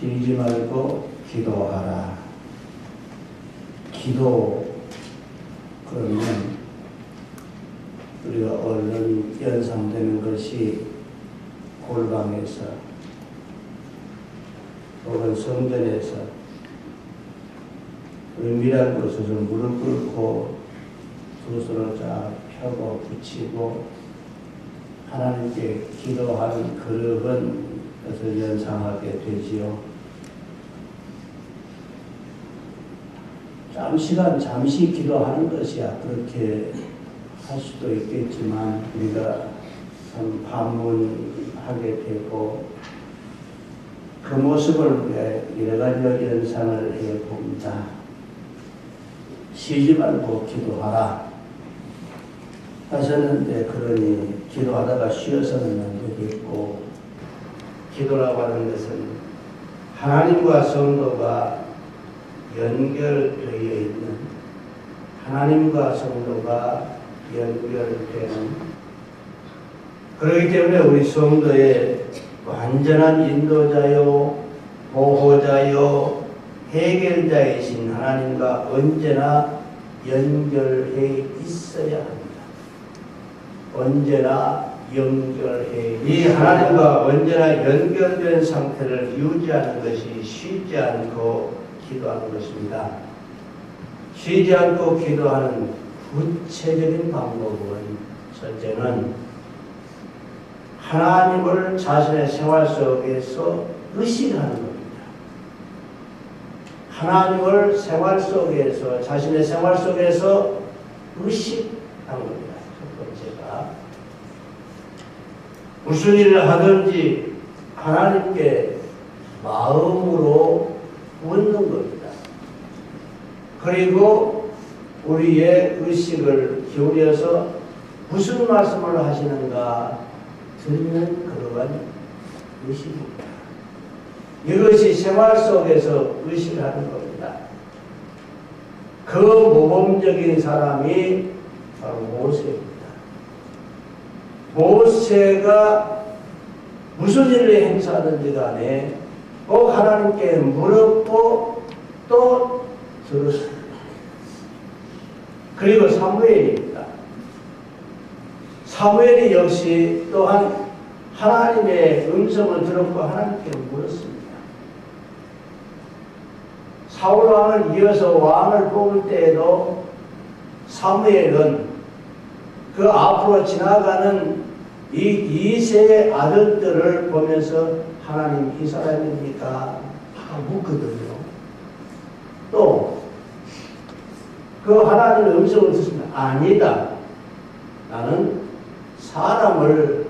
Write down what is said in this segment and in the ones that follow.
쉬지 말고 기도하라. 기도 그러면 우리가 얼른 연상되는 것이 골방에서 혹은 성전에서 은밀한 곳에서 무릎 꿇고 두 손을 쫙 펴고 붙이고 하나님께 기도하는 그릇은 것을 연상하게 되지요. 잠시간 잠시 기도하는 것이야 그렇게 할 수도 있겠지만 우리가 참 반문하게 되고 그 모습을 여러 가지 연상을 해 봅니다. 쉬지 말고 기도하라. 하셨는데 그러니 기도하다가 쉬어서는 안 되겠고 기도라고 하는 것은 하나님과 성도가 연결되어 있는 하나님과 성도가 연결되는 그렇기 때문에 우리 성도의 완전한 인도자요 보호자요 해결자이신 하나님과 언제나 연결해 있어야 합니다. 언제나 연결해 이 하나님과 언제나 연결된 상태를 유지하는 것이 쉬지 않고 기도하는 것입니다. 쉬지 않고 기도하는 구체적인 방법은 첫째는 하나님을 자신의 생활 속에서 의식하는 겁니다. 하나님을 생활 속에서 자신의 생활 속에서 의식하는 겁니다. 첫 번째가 무슨 일을 하든지 하나님께 마음으로 묻는 겁니다. 그리고 우리의 의식을 기울여서 무슨 말씀을 하시는가 듣는 그러한 의식입니다. 이것이 생활 속에서 의식하는 겁니다. 그 모범적인 사람이 바로 모세입니다. 모세가 무슨 일을 행사하든지 간에 꼭 하나님께 물었고 또 들었습니다. 그리고 사무엘입니다. 사무엘이 역시 또한 하나님의 음성을 들었고 하나님께 물었습니다. 사울 왕을 이어서 왕을 뽑을 때에도 사무엘은 그 앞으로 지나가는 이 이세의 아들들을 보면서 하나님 이 사람입니까? 하고 묻거든요. 또 그 하나님의 음성을 듣습니다. 아니다. 나는 사람을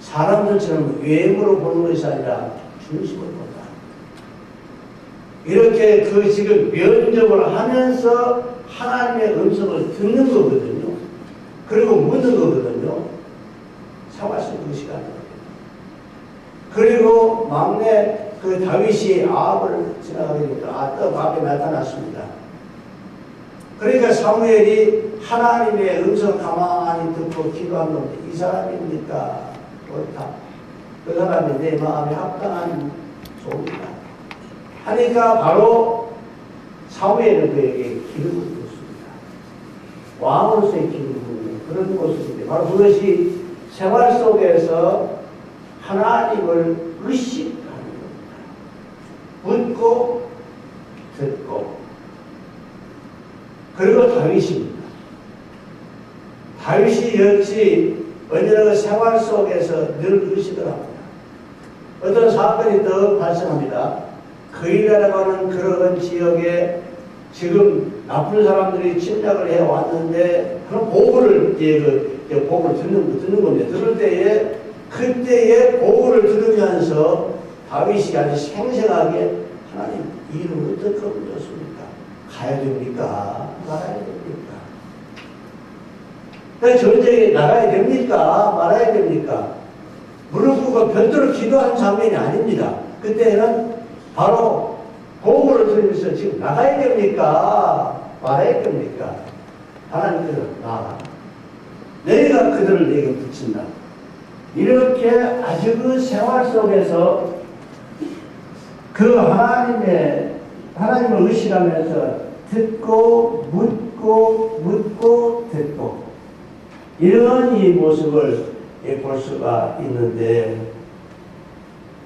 사람들처럼 외모로 보는 것이 아니라 중심을 본다. 이렇게 그 지금 면접을 하면서 하나님의 음성을 듣는 거거든요. 그리고 묻는 거거든요. 생활 속그 시간이거든요. 그리고 막내 그 다윗이 아합을 지나가니까 아떡 앞에 나타났습니다. 그러니까 사무엘이 하나님의 음성 가만히 듣고 기도한 건데 이 사람입니까? 옳다. 그 사람이 내 마음에 합당한 종이다. 하니까 바로 사무엘은 그에게 기름을 붓습니다. 왕으로서의 기름을 붓는 그런 모습인데 바로 그것이 생활 속에서 하나님을 의식하는 겁니다. 묻고 듣고 그리고 다윗입니다. 다윗이 역시 언제나 그 생활 속에서 늘 의식을. 어떤 사건이 더 발생합니다. 그이라고 하는 그런 지역에 지금 나쁜 사람들이 침략을 해 왔는데 그런 보고를 이제 그 이제 보고를 듣는 듣는 건데 들을 때에 그때의 보고를 들으면서 다윗이 아주 생생하게 하나님 이름을 어떻게 하면 좋습니까? 가야 됩니까? 말아야 됩니까? 그 전쟁에 나가야 됩니까? 말아야 됩니까? 무릎 꿇고 별도로 기도한 장면이 아닙니다. 그때는 바로 보고를 들으면서 지금 나가야 됩니까? 말아야 됩니까? 하나님께서 나가. 내가 그들을 내게 붙인다. 이렇게 아주 그 생활 속에서 그 하나님의 하나님을 의식하면서 듣고 묻고 묻고 듣고 이런 이 모습을 볼 수가 있는데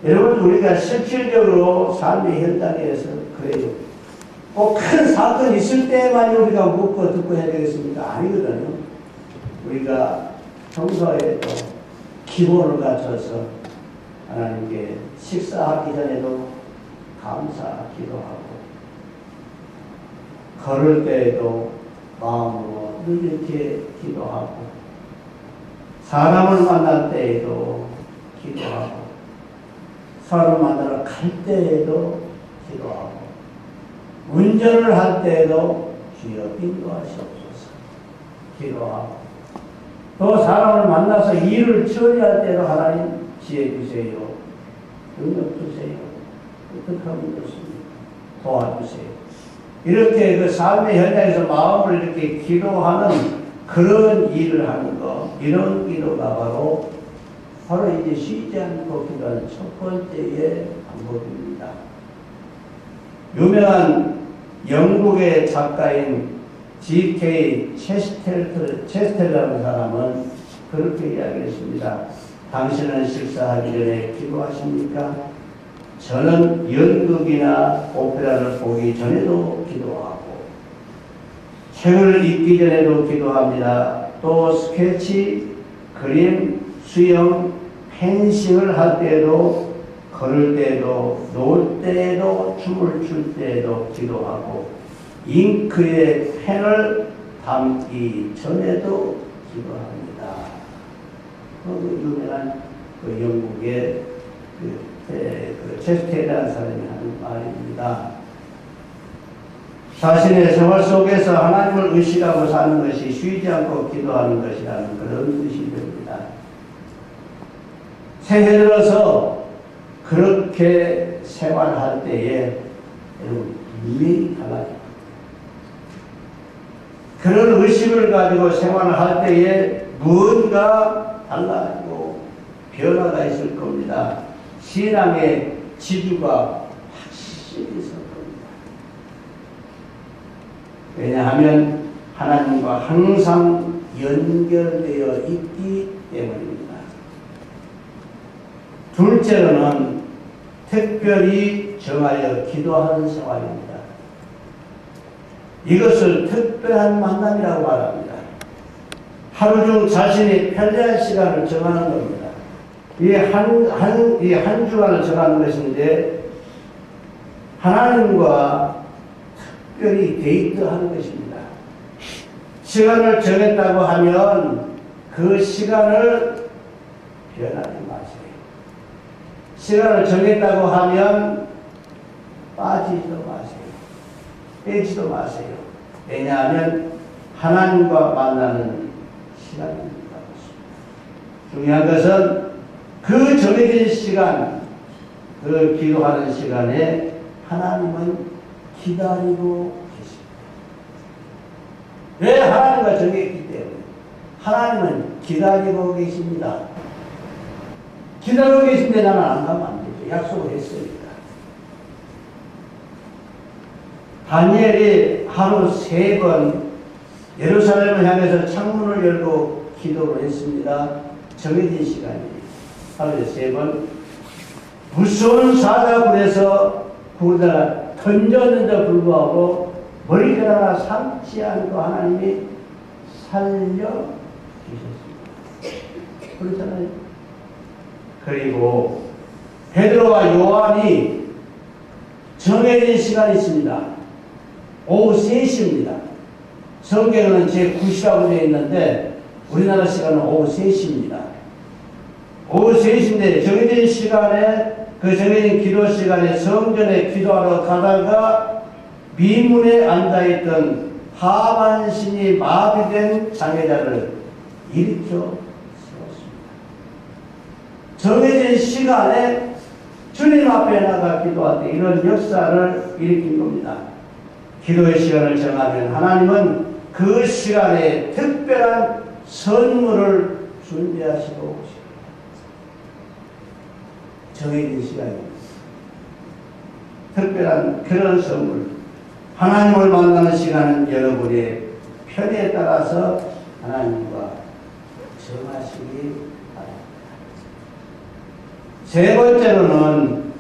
여러분 우리가 실질적으로 삶의 현장에서 그래요. 꼭 큰 사건 있을 때만 우리가 묻고 듣고 해야 되겠습니까? 아니거든요. 우리가 평소에도 기본을 갖춰서 하나님께 식사하기 전에도 감사 기도하고 걸을 때에도 마음으로 늘 이렇게 기도하고 사람을 만날 때에도 기도하고 사람을 만나러 갈 때에도 기도하고 운전을 할 때에도 주여 인도하시옵소서. 기도하고 또 사람을 만나서 일을 처리할 때도 하나님 지혜 주세요. 능력 주세요. 어떻게 하면 좋습니까? 도와주세요. 이렇게 그 삶의 현장에서 마음을 이렇게 기도하는 그런 일을 하는 거, 이런 기도가 바로, 바로 이제 쉬지 않고 기도하는 첫 번째의 방법입니다. 유명한 영국의 작가인 G.K. 체스텔, 체스텔라는 사람은 그렇게 이야기했습니다. 당신은 식사하기 전에 기도하십니까? 저는 연극이나 오페라를 보기 전에도 기도하고 책을 읽기 전에도 기도합니다. 또 스케치, 그림, 수영, 펜싱을 할 때에도 걸을 때에도 놀 때에도 춤을 출 때에도 기도하고 잉크에 펜을 담기 전에도 기도합니다. 그 유명한 그 영국의 그 네, 그 체스테라는 사람이 하는 말입니다. 자신의 생활 속에서 하나님을 의식하고 사는 것이 쉬지 않고 기도하는 것이라는 그런 뜻이 됩니다. 새해 들어서 그렇게 생활할 때에 여러분 분명히 달라집니다. 그런 의식을 가지고 생활을 할 때에 무언가 달라지고 변화가 있을 겁니다. 신앙의 지주가 확실히 있을 겁니다. 왜냐하면 하나님과 항상 연결되어 있기 때문입니다. 둘째로는 특별히 정하여 기도하는 생활입니다. 이것을 특별한 만남이라고 말합니다. 하루 중 자신이 편리한 시간을 정하는 겁니다. 이 한, 한, 이 한 주간을 정하는 것인데, 하나님과 특별히 데이트하는 것입니다. 시간을 정했다고 하면 그 시간을 변하지 마세요. 시간을 정했다고 하면 빠지지도 마세요. 빼지도 마세요. 왜냐하면 하나님과 만나는 시간입니다. 중요한 것은 그 정해진 시간, 그 기도하는 시간에 하나님은 기다리고 계십니다. 왜 하나님과 정했기 때문에 하나님은 기다리고 계십니다. 기다리고 계신데 나는 안 가면 안 되죠. 약속을 했으니까. 다니엘이 하루 세 번 예루살렘을 향해서 창문을 열고 기도를 했습니다. 정해진 시간이에요. 하루에 세 번. 무서운 사자굴에서 구르다가 던졌는데 불구하고 머리카락 삼지 않고 하나님이 살려 주셨습니다. 그렇잖아요. 그리고 베드로와 요한이 정해진 시간이 있습니다. 오후 3시입니다. 성경은 제9시라고 되어 있는데 우리나라 시간은 오후 3시입니다. 오후 3시인데 정해진 시간에 그 정해진 기도 시간에 성전에 기도하러 가다가 미문에 앉아있던 하반신이 마비된 장애자를 일으켜 세웠습니다. 정해진 시간에 주님 앞에 나가 기도할 때 이런 역사를 일으킨 겁니다. 기도의 시간을 정하면 하나님은 그 시간에 특별한 선물을 준비하시고. 정해진 시간입니다. 특별한 그런 선물. 하나님을 만나는 시간은 여러분의 편에 따라서 하나님과 정하시기 바랍니다. 세 번째로는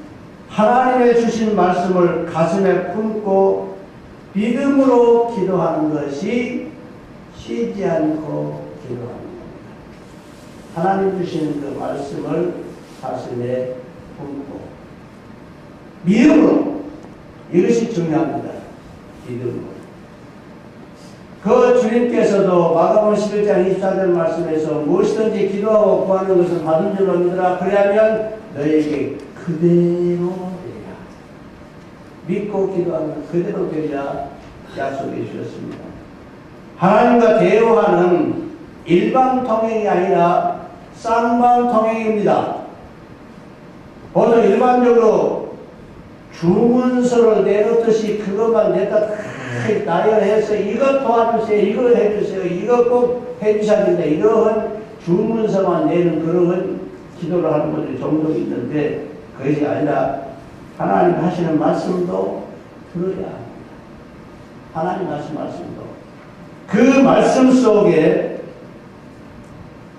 하나님의 주신 말씀을 가슴에 품고 믿음으로 기도하는 것이 쉬지 않고 기도하는 겁니다. 하나님 주시는 그 말씀을 가슴에 품고 믿음으로 이것이 중요합니다. 믿음으로. 그 주님께서도 마가복음 11장 24절 말씀에서 무엇이든지 기도하고 구하는 것은 받은 줄로 믿으라 그리하면 너에게 그대로. 믿고 기도하면 그대로 되리라 약속해 주셨습니다. 하나님과 대화하는 일반 통행이 아니라 쌍방 통행입니다. 보통 일반적으로 주문서를 내놓듯이 그것만 내다 나열해서 이것 도와주세요, 이거 해주세요, 이거 꼭 해주셔야 된다. 이러한 주문서만 내는 그런 기도를 하는 분들이 종종 있는데 그것이 아니라 하나님 하시는 말씀도 들어야 합니다. 하나님 하시는 말씀도. 그 말씀 속에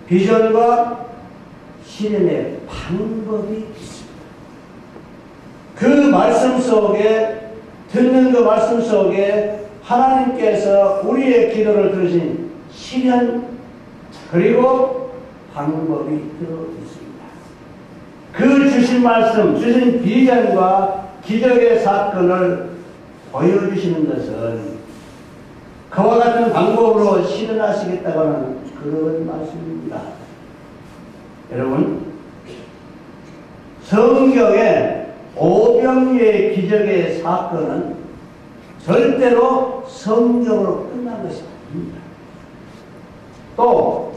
비전과 실현의 방법이 있습니다. 그 말씀 속에 듣는 그 말씀 속에 하나님께서 우리의 기도를 들으신 실현 그리고 방법이 들어 있습니다. 그 주신 말씀, 주신 비전과 기적의 사건을 보여주시는 것은 그와 같은 방법으로 실현하시겠다고 하는 그런 말씀입니다. 여러분, 성경에 오병이의 기적의 사건은 절대로 성경으로 끝난 것이 아닙니다. 또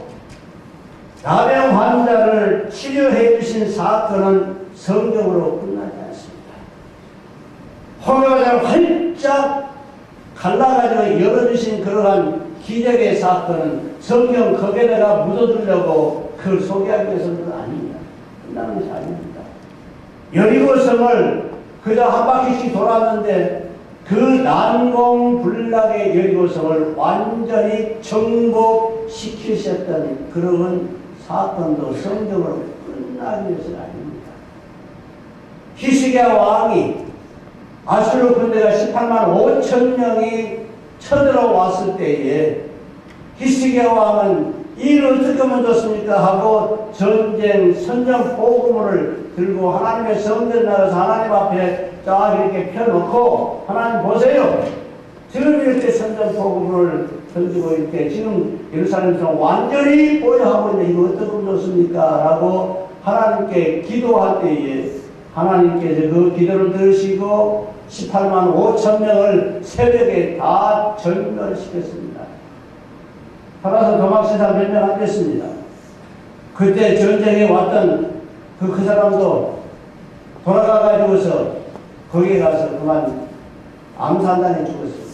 나병 환자를 치료해 주신 사건은 성경으로 끝나지 않습니다. 홍해바다를 활짝 갈라가지고 열어주신 그러한 기적의 사건은 성경 거기에다가 묻어두려고 그걸 소개하기 위해서는 아닙니다. 끝나는 것이 아닙니다. 여리고성을 그저 한 바퀴씩 돌았는데 그 난공불락의 여리고성을 완전히 정복시키셨던 그런 사건도 성경으로 끝나기 위해서는 아닙니다. 히스기야 왕이 아수르 군대가 18만 5천 명이 쳐들어왔을 때에 히스기야 왕은 이를 어떻게 하면 좋습니까? 하고 전쟁 선전 포고문을 들고 하나님의 성전 나가서 하나님 앞에 쫙 이렇게 펴놓고 하나님 보세요. 지금 이렇게 선전 포고문을 던지고 이렇게 지금 예루살렘에서 완전히 보여하고 있는데 이거 어떻게 하면 좋습니까? 라고 하나님께 기도할 때에 하나님께서 그 기도를 들으시고 18만 5천 명을 새벽에 다 전멸시켰습니다. 살아서 도망치다 몇명안 됐습니다. 그때 전쟁에 왔던 그, 그 사람도 돌아가가지고서 거기에 가서 그만 암살단에 죽었습니다.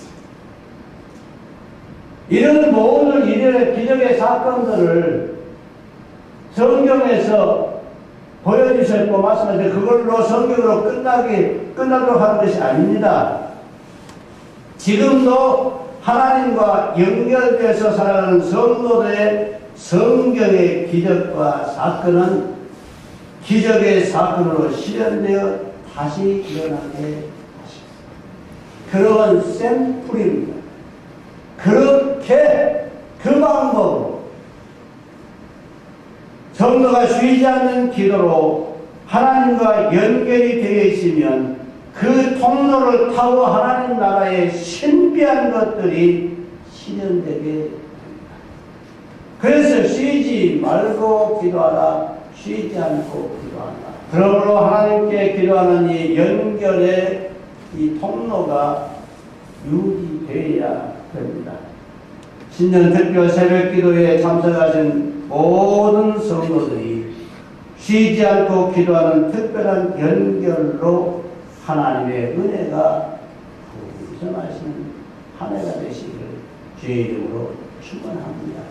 이런 모든 이들의 기적의 사건들을 성경에서 보여주셨고 말씀하셨는데 그걸로 성경으로 끝나기 끝나도록 하는 것이 아닙니다. 지금도 하나님과 연결돼서 살아가는 성도들의 성경의 기적과 사건은 기적의 사건으로 실현되어 다시 일어나게 하십니다. 그런 샘플입니다. 그렇게 그 방법으로 성도가 쉬지 않는 기도로 하나님과 연결이 되어 있으면 그 통로를 타고 하나님 나라의 신비한 것들이 실현되게 됩니다. 그래서 쉬지 말고 기도하라, 쉬지 않고 기도하라. 그러므로 하나님께 기도하는 이 연결의 이 통로가 유지되어야 됩니다. 신년 특별 새벽 기도에 참석하신 모든 성도들이 쉬지 않고 기도하는 특별한 연결로 하나님의 은혜가 풍성하시는 한 해가 되시기를 주의 이름으로 축원합니다.